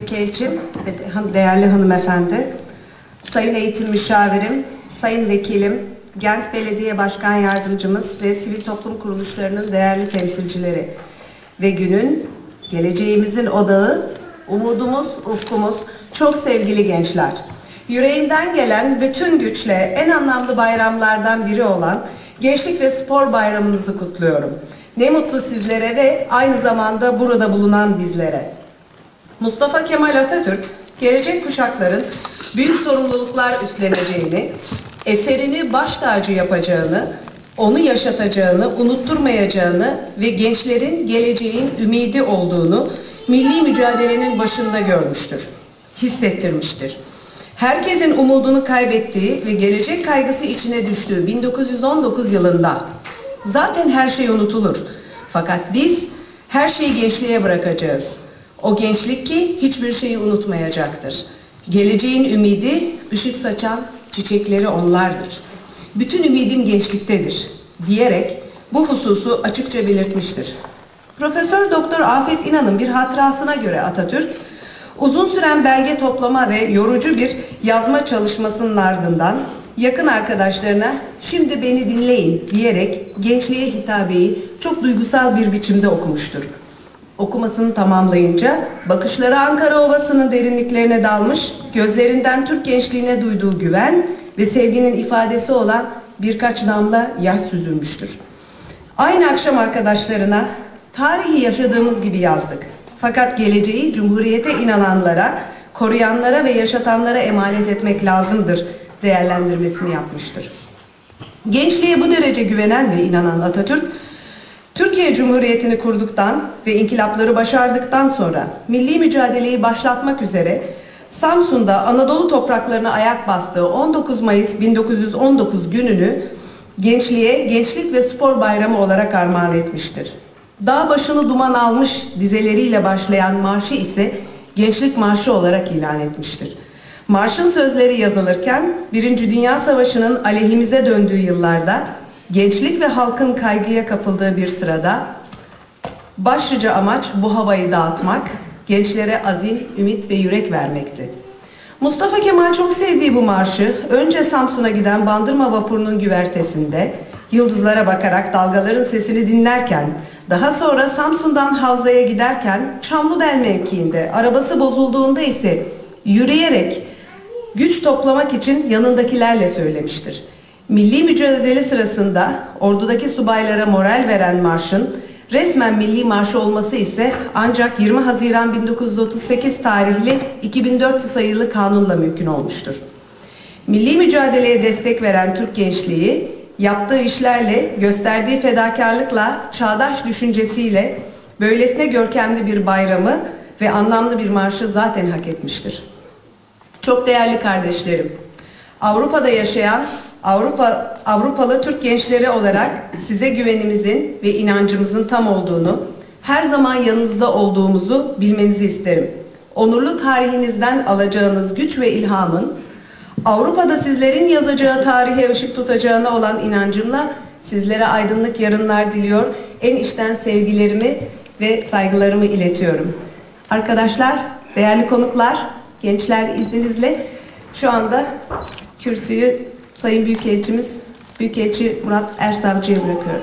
Büyükelçim ve değerli hanımefendi, Sayın Eğitim Müşavirim, Sayın Vekilim, Gent Belediye Başkan Yardımcımız ve sivil toplum kuruluşlarının değerli temsilcileri ve günün geleceğimizin odağı, umudumuz, ufkumuz, çok sevgili gençler. Yüreğimden gelen bütün güçle en anlamlı bayramlardan biri olan Gençlik ve Spor Bayramınızı kutluyorum. Ne mutlu sizlere ve aynı zamanda burada bulunan bizlere. Mustafa Kemal Atatürk, gelecek kuşakların büyük sorumluluklar üstleneceğini, eserini baş tacı yapacağını, onu yaşatacağını, unutturmayacağını ve gençlerin geleceğin ümidi olduğunu milli mücadelenin başında görmüştür, hissettirmiştir. Herkesin umudunu kaybettiği ve gelecek kaygısı içine düştüğü 1919 yılında zaten her şey unutulur. Fakat biz her şeyi gençliğe bırakacağız. O gençlik ki hiçbir şeyi unutmayacaktır. Geleceğin ümidi, ışık saçan çiçekleri onlardır. Bütün ümidim gençliktedir diyerek bu hususu açıkça belirtmiştir. Profesör Doktor Afet İnan'ın bir hatırasına göre Atatürk, uzun süren belge toplama ve yorucu bir yazma çalışmasının ardından yakın arkadaşlarına şimdi beni dinleyin diyerek gençliğe hitabeyi çok duygusal bir biçimde okumuştur. Okumasını tamamlayınca bakışları Ankara Ovası'nın derinliklerine dalmış, gözlerinden Türk gençliğine duyduğu güven ve sevginin ifadesi olan birkaç damla yaş süzülmüştür. Aynı akşam arkadaşlarına tarihi yaşadığımız gibi yazdık. Fakat geleceği cumhuriyete inananlara, koruyanlara ve yaşatanlara emanet etmek lazımdır değerlendirmesini yapmıştır. Gençliğe bu derece güvenen ve inanan Atatürk, Türkiye Cumhuriyeti'ni kurduktan ve inkılapları başardıktan sonra milli mücadeleyi başlatmak üzere Samsun'da Anadolu topraklarına ayak bastığı 19 Mayıs 1919 gününü gençliğe Gençlik ve Spor Bayramı olarak armağan etmiştir. Dağ başını duman almış dizeleriyle başlayan marşı ise Gençlik Marşı olarak ilan etmiştir. Marşın sözleri yazılırken Birinci Dünya Savaşı'nın aleyhimize döndüğü yıllarda gençlik ve halkın kaygıya kapıldığı bir sırada başlıca amaç bu havayı dağıtmak, gençlere azim, ümit ve yürek vermekti. Mustafa Kemal çok sevdiği bu marşı önce Samsun'a giden Bandırma vapurunun güvertesinde yıldızlara bakarak dalgaların sesini dinlerken daha sonra Samsun'dan Havza'ya giderken Çamlıbel mevkiinde arabası bozulduğunda ise yürüyerek güç toplamak için yanındakilerle söylemiştir. Milli mücadele sırasında ordudaki subaylara moral veren marşın resmen milli marşı olması ise ancak 20 Haziran 1938 tarihli 2400 sayılı kanunla mümkün olmuştur. Milli mücadeleye destek veren Türk gençliği yaptığı işlerle, gösterdiği fedakarlıkla, çağdaş düşüncesiyle böylesine görkemli bir bayramı ve anlamlı bir marşı zaten hak etmiştir. Çok değerli kardeşlerim, Avrupa'da yaşayan Avrupa Avrupalı Türk gençleri olarak size güvenimizin ve inancımızın tam olduğunu, her zaman yanınızda olduğumuzu bilmenizi isterim. Onurlu tarihinizden alacağınız güç ve ilhamın Avrupa'da sizlerin yazacağı tarihe ışık tutacağına olan inancımla sizlere aydınlık yarınlar diliyor. En içten sevgilerimi ve saygılarımı iletiyorum. Arkadaşlar, değerli konuklar, gençler izninizle şu anda kürsüyü Sayın Büyükelçimiz Büyükelçi Murat Ersavcı'ya bırakıyorum.